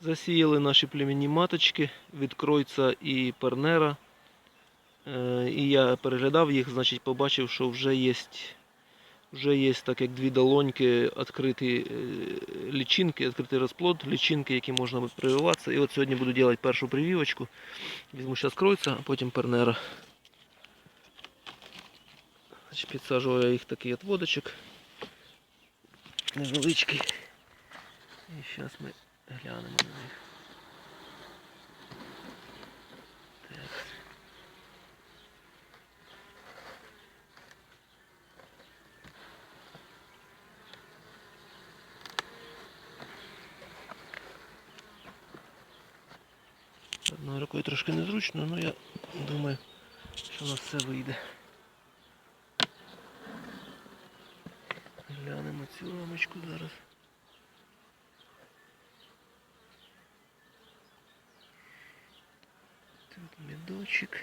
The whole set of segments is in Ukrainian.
Засіяли наші племінні маточки від Кройца і Пернера. Е, І я переглядав їх, значить, побачив, що вже є, вже є так як дві долоньки, відкриті е, лічинки, відкритий розплод, лічинки, які можна прививатися. І от сьогодні буду робити першу прививочку. Візьму зараз Кройца, а потім Пернера. Значить, підсаджую я їх такий от. Невеличкий. І зараз ми глянемо на них. Так. Одною рукою трошки незручно, але я думаю, що у нас все вийде. Глянемо цю рамочку зараз. Тут медочек.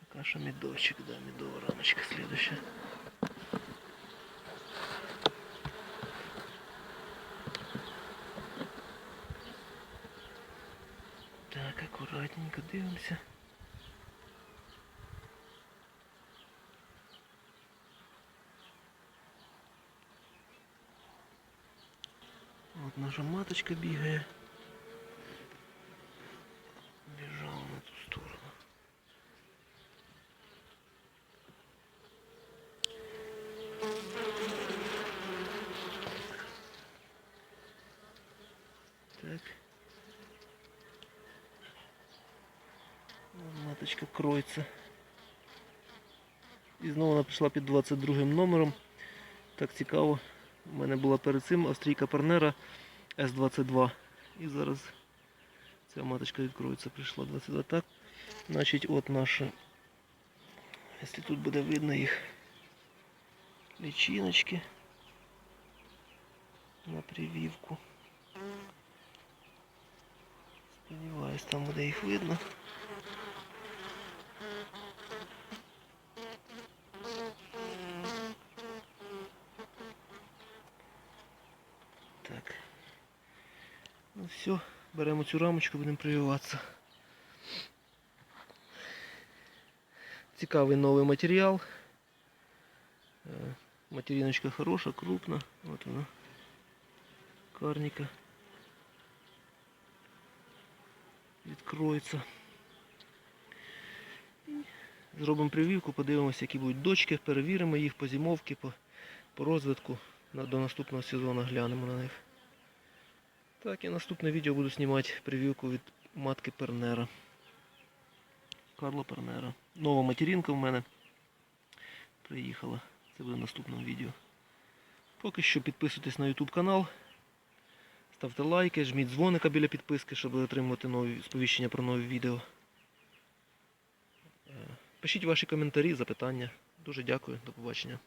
Пока что медочек, да, медовая рамочка следующая. Так, аккуратненько дивимося. От наша маточка бігає. Маточка кроється. І знову вона прийшла під 22 номером. Так цікаво. У мене була перед цим австрійка Парнера С22. І зараз ця маточка відкроється, прийшла 22. Так, значить, от наша, якщо тут буде видно їх лічиночки на прививку. Сподіваюсь, там буде їх видно. Так. Ну все, беремо цю рамочку, будемо прививатися. Цікавий новий матеріал. Е, Материночка хороша, крупна. От вона. Карніка. Відкроється. Зробимо прививку, подивимося, які будуть дочки, перевіримо їх по зимовці, по, по розвитку. До наступного сезону глянемо на них. Так, і наступне відео буду знімати прививку від матки Пернера. Карла Пернера. Нова материнка в мене приїхала. Це буде в наступному відео. Поки що підписуйтесь на YouTube канал. Ставте лайки, жміть дзвоника біля підписки, щоб отримувати нові сповіщення про нові відео. Е, Пишіть ваші коментарі, запитання. Дуже дякую, до побачення.